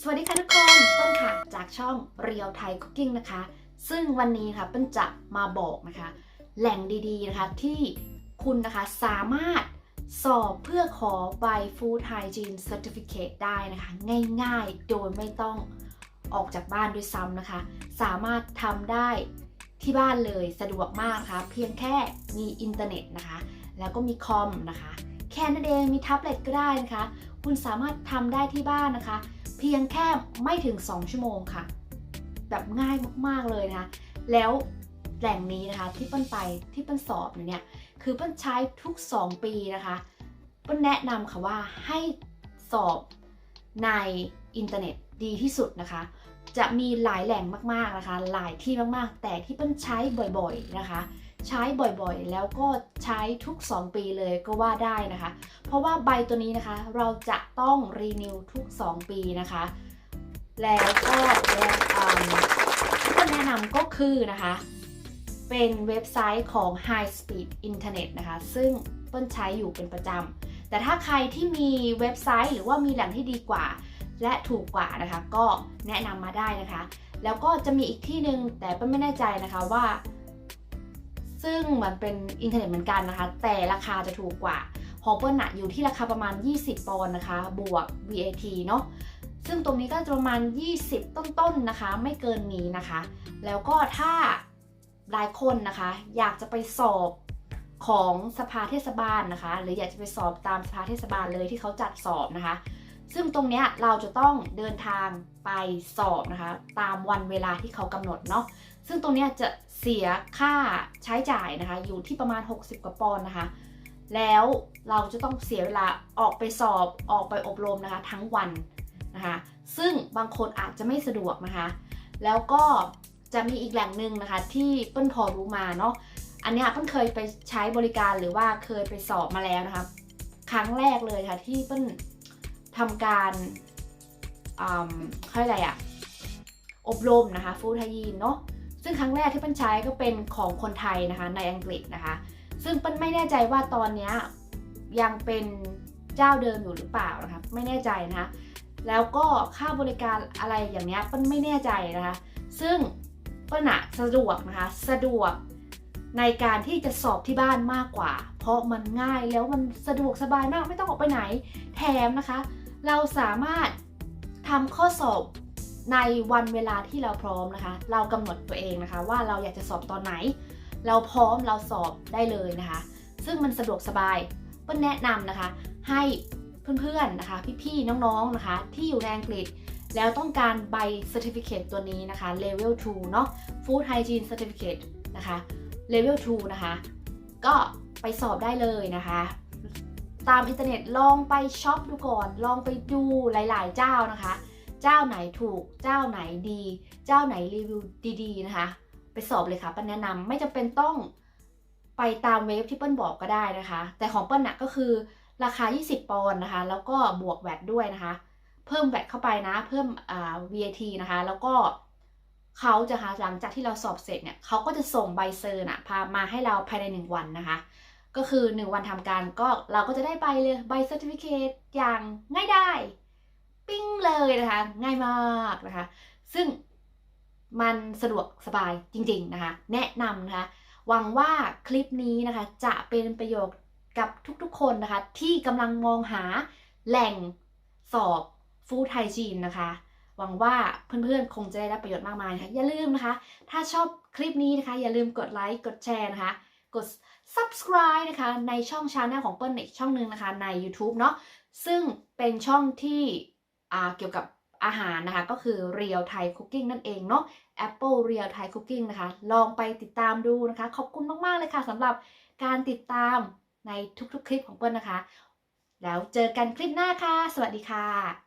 สวัสดีค่ะทุกคนต้นค่ะ จากช่องเรียวไทยคุกกิ้งนะคะ ซึ่งวันนี้ค่ะเปิ้ลจะมาบอกนะคะ แหล่งดีๆนะคะที่คุณนะคะสามารถสอบเพื่อขอใบ Food Hygiene Certificate ได้นะคะ ง่ายๆ โดยไม่ต้องออกจากบ้านด้วยซ้ำนะคะ สามารถทำได้ที่บ้านเลยสะดวกมากนะคะ เพียงแค่มีอินเทอร์เน็ตนะคะ แล้วก็มีคอมนะคะ แค่นั้นเองมีแท็บเล็ตก็ได้นะคะ คุณสามารถทำได้ที่บ้านนะคะ เพียงแค่ไม่ถึง 2 ชั่วโมงค่ะ แบบง่ายมากๆเลยนะคะ แล้วแหล่งนี้นะคะที่เปิ้ลไปที่เปิ้ลสอบเนี่ยคือเปิ้ลใช้ทุก 2 ปีนะคะเปิ้ลแนะนำค่ะว่าให้สอบในอินเทอร์เน็ตดีที่สุดนะคะ จะมีหลายแหล่งมากๆนะคะ หลายที่มากๆ แต่ที่เปิ้ลใช้บ่อยๆนะคะ ใช้บ่อยๆ แล้วก็ใช้ทุก 2 ปีเลยก็ว่าได้นะคะ เพราะว่าใบตัวนี้นะคะเราจะต้องรีนิวทุก 2 ปีนะคะ แล้วก็ที่แนะนำก็คือนะคะ เป็นเว็บไซต์ของ High Speed Internet นะคะ ซึ่งเปิ้ลใช้อยู่เป็นประจำ แต่ถ้าใครที่มีเว็บไซต์หรือว่ามีแหล่งที่ดีกว่า และถูกกว่านะคะ ก็แนะนำมาได้นะคะ แล้วก็จะมีอีกที่หนึ่งแต่เปิ้ลไม่แน่ใจนะคะว่า ซึ่งมันเป็นอินเทอร์เน็ตเหมือนกันนะคะ แต่ราคาจะถูกกว่าของเปิ้ลน่ะอยู่ที่ราคาประมาณ 20 ปอนด์นะคะ บวก VAT เนาะซึ่งตรงนี้ก็ประมาณ 20 ต้นๆนะคะ ไม่เกินนี้นะคะ แล้วก็ถ้าหลายคนนะคะ อยากจะไปสอบของสภาเทศบาลนะคะ หรืออยากจะไปสอบตามสภาเทศบาลเลยที่เขาจัดสอบนะคะ ซึ่งตรงเนี้ยเราจะต้องเดินทางไปสอบนะคะ ตามวันเวลาที่เขากำหนดเนาะซึ่งตรงเนี้ยจะเสียค่าใช้จ่ายนะคะ อยู่ที่ประมาณ 60 กว่าปอนด์นะคะ แล้วเราจะต้องเสียเวลาออกไปสอบออกไปอบรมนะคะ ทั้งวันนะคะ ซึ่งบางคนอาจจะไม่สะดวกนะคะ แล้วก็จะมีอีกแหล่งหนึ่งนะคะ ที่เปิ้ลพอรู้มาเนาะอันนี้เปิ้ลเคยไปใช้บริการหรือว่าเคยไปสอบมาแล้วนะคะ ครั้งแรกเลยค่ะที่เปิ้ล ทำการอืมเขาเรียกอะไรอะอบรมนะคะฟู้ดไฮยีนเนาะซึ่งครั้งแรกที่ปิ้ลใช้ก็เป็นของคนไทยนะคะในอังกฤษนะคะ ซึ่งปิ้ลไม่แน่ใจว่าตอนนี้ยังเป็นเจ้าเดิมอยู่หรือเปล่านะคะไม่แน่ใจนะคะแล้วก็ค่าบริการอะไรอย่างเนี้ยปิ้ลไม่แน่ใจนะคะ ซึ่งเปิ้ลอะสะดวกนะคะสะดวกในการที่จะสอบที่บ้านมากกว่า เพราะมันง่ายแล้วมันสะดวกสบายมากไม่ต้องออกไปไหนแถมนะคะ เราสามารถทำข้อสอบในวันเวลาที่เราพร้อมนะคะ เรากำหนดตัวเองนะคะ ว่าเราอยากจะสอบตอนไหน เราพร้อมเราสอบได้เลยนะคะ ซึ่งมันสะดวกสบายเปิ้ลแนะนำนะคะ ให้เพื่อนๆนะคะ พี่ๆน้องๆนะคะ ที่อยู่ในอังกฤษแล้วต้องการใบ Certificate ตัวนี้นะคะ Level 2 เนาะ Food Hygiene Certificate นะคะ Level 2 นะคะ ก็ไปสอบได้เลยนะคะ ตามอินเทอร์เน็ตลองไปช็อปดูก่อน ลองไปดูหลาย ๆ เจ้านะคะ เจ้าไหนถูก เจ้าไหนดี เจ้าไหนรีวิวดีๆนะคะ ไปสอบเลยค่ะ เปิ้ลแนะนำไม่จำเป็นต้องไปตามเว็บที่เปิ้ลบอกก็ได้นะคะ แต่ของเปิ้ลน่ะก็คือราคา 20 ปอนด์นะคะ แล้วก็บวกแวตด้วยนะคะ เพิ่มแวตเข้าไปนะ เพิ่มอ่า VAT นะคะ แล้วก็เขาจะคะหลังจากที่เราสอบเสร็จเนี่ยเขาก็จะส่งใบเซอร์น่ะพามาให้เราภายใน 1 วันนะคะ ก็คือ 1 วันทำการก็เราก็จะได้ใบเลยใบเซอร์ติฟิเคตอย่างง่ายได้ปิ้งเลยนะคะ ง่ายมากนะคะ ซึ่งมันสะดวกสบายจริง ๆนะคะ แนะนำนะคะ หวังว่าคลิปนี้นะคะ จะเป็นประโยชน์กับทุกๆคนนะคะ ที่กำลังมองหาแหล่งสอบฟู้ดไฮจีนนะคะ หวังว่าเพื่อนๆ คงจะได้รับประโยชน์มากมายนะคะ อย่าลืมนะคะ ถ้าชอบคลิปนี้นะคะ อย่าลืมกดไลค์กดแชร์นะคะ กด subscribe นะคะในช่องชาแนลของเปิ้ลอีกช่องหนึ่งนะคะใน YouTube เนาะซึ่งเป็นช่องที่อ่าเกี่ยวกับอาหารนะคะ ก็คือ Real Thai Cooking นั่นเองเนาะ Apple Real Thai Cooking นะคะ ลองไปติดตามดูนะคะ ขอบคุณมาก ๆ เลยค่ะสำหรับการติดตามในทุกๆ คลิปของเปิ้ลนะคะ แล้วเจอกันคลิปหน้าค่ะ สวัสดีค่ะ